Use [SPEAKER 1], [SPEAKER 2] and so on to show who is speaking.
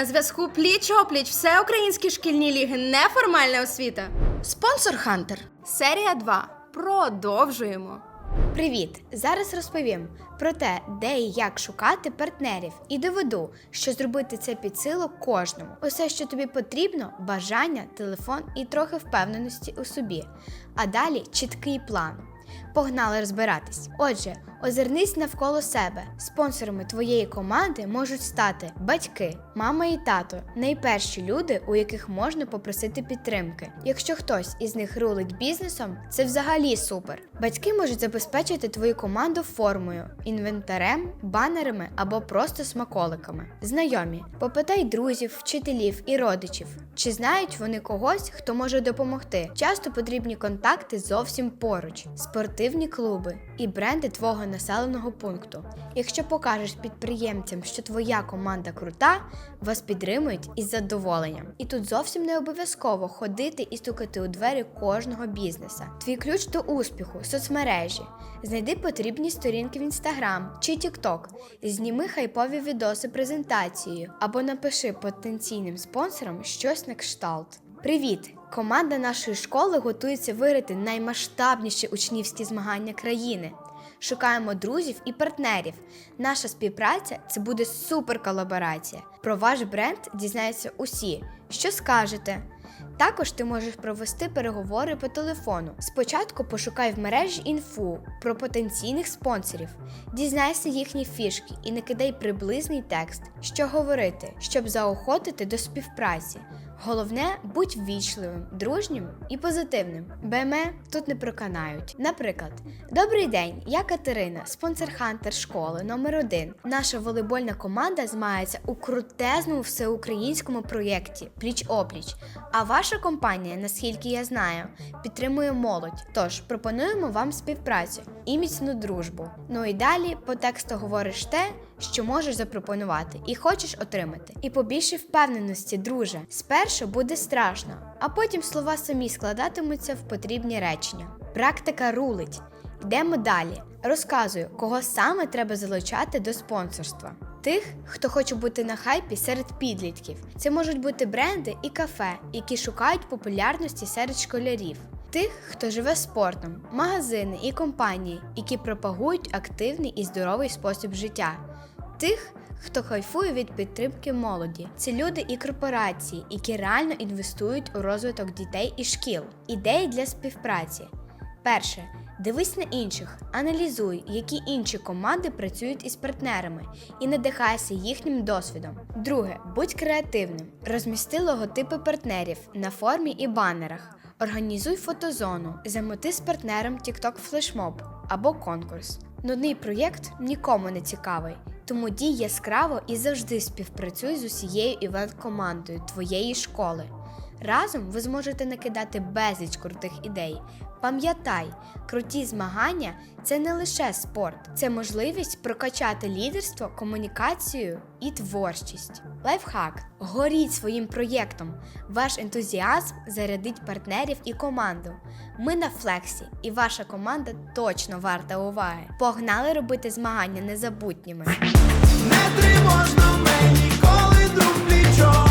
[SPEAKER 1] На зв'язку пліч опліч всеукраїнські шкільні ліги неформальна освіта. Спонсор Хантер. Серія 2. Продовжуємо.
[SPEAKER 2] Привіт! Зараз розповім про те, де і як шукати партнерів, і доведу, що зробити це під силу кожному. Усе, що тобі потрібно, бажання, телефон і трохи впевненості у собі. А далі чіткий план. Погнали розбиратись. Отже, озирнись навколо себе. Спонсорами твоєї команди можуть стати батьки, мама і тато найперші люди, у яких можна попросити підтримки. Якщо хтось із них рулить бізнесом, це взагалі супер. Батьки можуть забезпечити твою команду формою, інвентарем, банерами або просто смаколиками. Знайомі, попитай друзів, вчителів і родичів, чи знають вони когось, хто може допомогти. Часто потрібні контакти зовсім поруч, спортивні клуби і бренди твого населеного пункту. Якщо покажеш підприємцям, що твоя команда крута, вас підтримують із задоволенням. І тут зовсім не обов'язково ходити і стукати у двері кожного бізнеса. Твій ключ до успіху соцмережі. Знайди потрібні сторінки в інстаграм чи TikTok, зніми хайпові відоси презентацією або напиши потенційним спонсорам щось на кшталт. Привіт! Команда нашої школи готується виграти наймасштабніші учнівські змагання країни. Шукаємо друзів і партнерів. Наша співпраця це буде супер колаборація. Про ваш бренд дізнаються усі. Що скажете? Також ти можеш провести переговори по телефону. Спочатку пошукай в мережі інфу про потенційних спонсорів, дізнайся їхні фішки і накидай приблизний текст, що говорити, щоб заохотити до співпраці. Головне, будь ввічливим, дружнім і позитивним. БМЕ тут не проканають. Наприклад, добрий день, я Катерина, спонсор Хантер школи номер 1 Наша волейбольна команда змагається у крутезному всеукраїнському проєкті Пліч опліч. А ваша компанія, наскільки я знаю, підтримує молодь. Тож пропонуємо вам співпрацю і міцну дружбу. Ну і далі по тексту говориш те, що можеш запропонувати і хочеш отримати. І побільше впевненості, друже. Спершу буде страшно, а потім слова самі складатимуться в потрібні речення. Практика рулить. Йдемо далі. Розказую, кого саме треба залучати до спонсорства. Тих, хто хоче бути на хайпі серед підлітків. Це можуть бути бренди і кафе, які шукають популярності серед школярів. Тих, хто живе спортом, магазини і компанії, які пропагують активний і здоровий спосіб життя. Тих, хто кайфує від підтримки молоді. Це люди і корпорації, які реально інвестують у розвиток дітей і шкіл. Ідеї для співпраці. Перше. Дивись на інших, аналізуй, які інші команди працюють із партнерами, і надихайся їхнім досвідом. Друге, будь креативним. Розмісти логотипи партнерів на формі і банерах. Організуй фотозону, замоти з партнером TikTok флешмоб або конкурс. Нудний проєкт нікому не цікавий, тому дій яскраво і завжди співпрацюй з усією івент-командою твоєї школи. Разом ви зможете накидати безліч крутих ідей. Пам'ятай, круті змагання це не лише спорт, це можливість прокачати лідерство, комунікацію і творчість. Лайфхак. Горіть своїм проєктом. Ваш ентузіазм зарядить партнерів і команду. Ми на флексі, і ваша команда точно варта уваги. Погнали робити змагання незабутніми.
[SPEAKER 3] Не тривожно мені, коли друг плічо